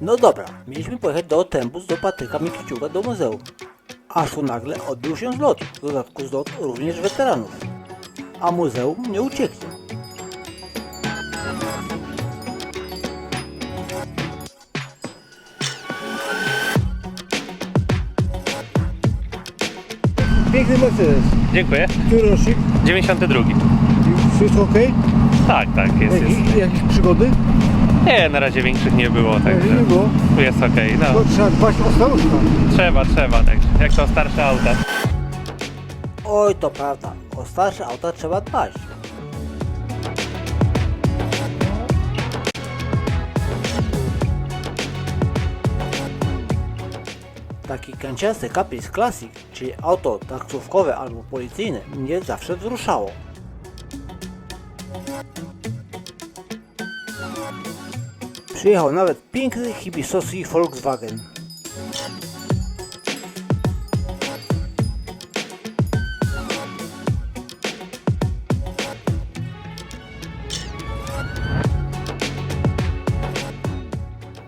No dobra, mieliśmy pojechać do Otembus do Patryka Mikiciuka do muzeum. Aż tu nagle odbył się zlot, w dodatku zlot również weteranów. A muzeum nie ucieknie. Piękny Mercedes. Dziękuję. Który rocznik? 92. Wszystko ok? Tak, tak, jest, jest. Jakieś przygody? Nie, na razie większych nie było, także nie było. tu jest okej. To No, trzeba dbać o starość. trzeba, trzeba, także jak to starsze auta. Oj, to prawda, o starsze auta trzeba dbać. Taki kanciasty Caprice Classic, czyli auto taksówkowe albo policyjne, mnie zawsze wzruszało. Przyjechał nawet piękny hibisowski Volkswagen.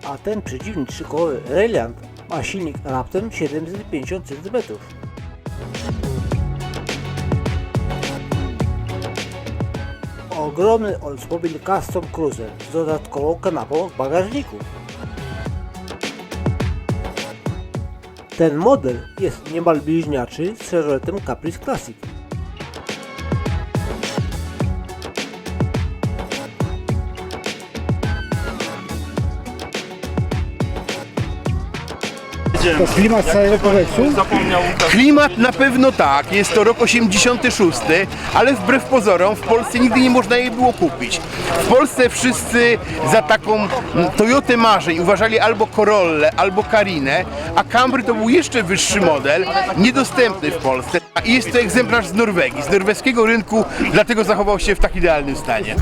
a ten przedziwny trzykołowy Reliant ma silnik raptem 750 cm. Ogromny Oldsmobile Custom Cruiser z dodatkową kanapą w bagażniku. Ten model jest niemal bliźniaczy z Chevroletem Caprice Classic. To klimat całego kompleksu. Klimat na pewno tak, jest to rok 86, ale wbrew pozorom w Polsce nigdy nie można jej było kupić. W Polsce wszyscy za taką Toyotę marzeń uważali albo Corollę, albo Karinę, a Camry to był jeszcze wyższy model, niedostępny w Polsce. I jest to egzemplarz z Norwegii, z norweskiego rynku, dlatego zachował się w tak idealnym stanie.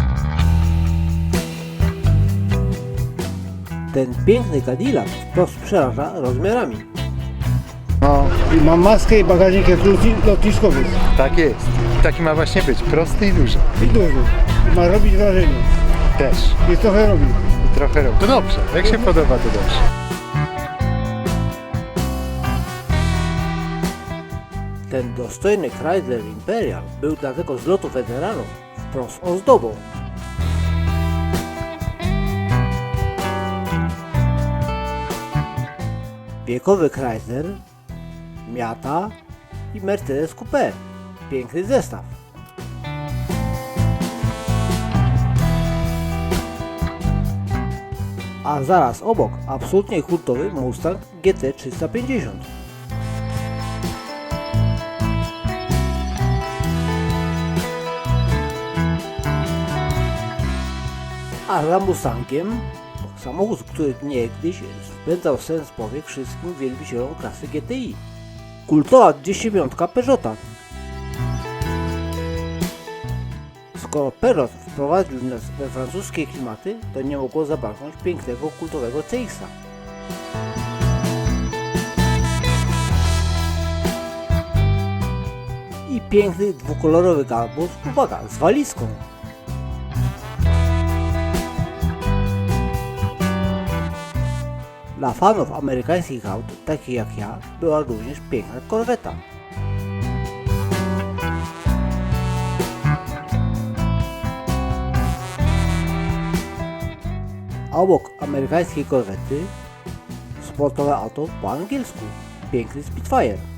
Ten piękny Cadillac wprost przeraża rozmiarami. No, i mam maskę i bagażnik jak lotni- lotniskowy. Tak jest. Taki ma właśnie być, prosty i duży. I duży. I ma robić wrażenie. Też. I trochę robi. I trochę robi. To dobrze, jak się podoba, to dobrze. Ten dostojny Chrysler Imperial był dlatego z lotu weteranów wprost ozdobą. Wiekowy Chrysler, Miata i Mercedes Coupe. Piękny zestaw. A zaraz obok absolutnie kultowy Mustang GT 350. A za Mustangiem samochód, który niegdyś spędzał sens powiek wszystkim wielbicielom klasy GTI. Kultowa 209 Peugeota. Skoro Peugeot wprowadził nas we francuskie klimaty, to nie mogło zabraknąć pięknego kultowego CX-a. I piękny dwukolorowy garbus, uwaga, z walizką. Dla fanów amerykańskich aut, takich jak ja, była również piękna korweta. A obok amerykańskiej korwety sportowe auto po angielsku, piękny Spitfire.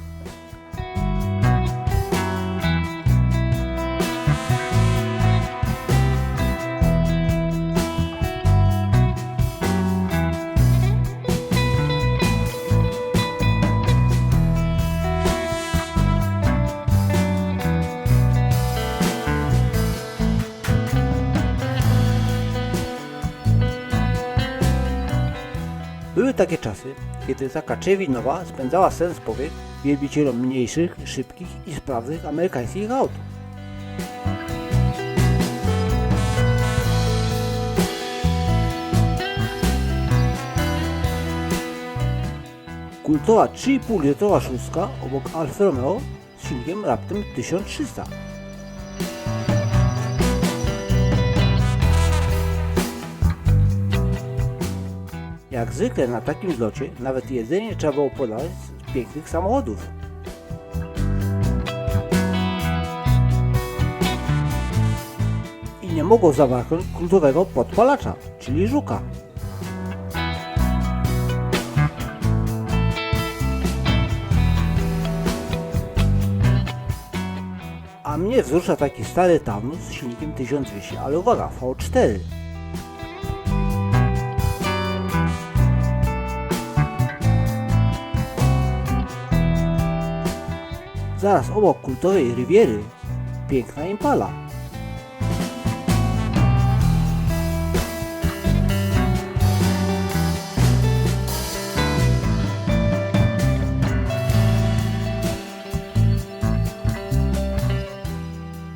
Były takie czasy, kiedy taka Czewinowa spędzała sens powiek wielbicielom mniejszych, szybkich i sprawnych amerykańskich aut. Kultowa 3,5 litrowa szóstka obok Alfa Romeo z silnikiem raptem 1300. Jak zwykle na takim zlocie nawet jedzenie trzeba było podawać z pięknych samochodów. I nie mogło zabraknąć kultowego podpalacza, czyli żuka. A mnie wzrusza taki stary Taunus z silnikiem 1200, ale uwaga, V4. Zaraz obok kultowej Riviery piękna Impala.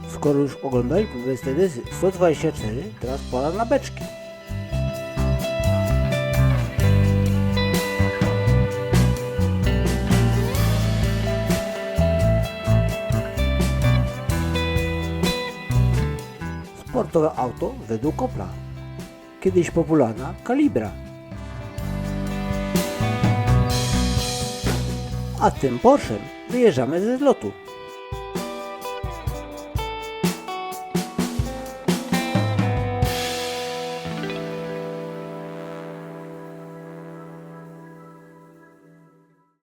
Skoro już oglądaliśmy Mercedesy 124, teraz pora na beczki. Sportowe auto według Opla. Kiedyś popularna Calibra. A tym Porschem wyjeżdżamy ze zlotu.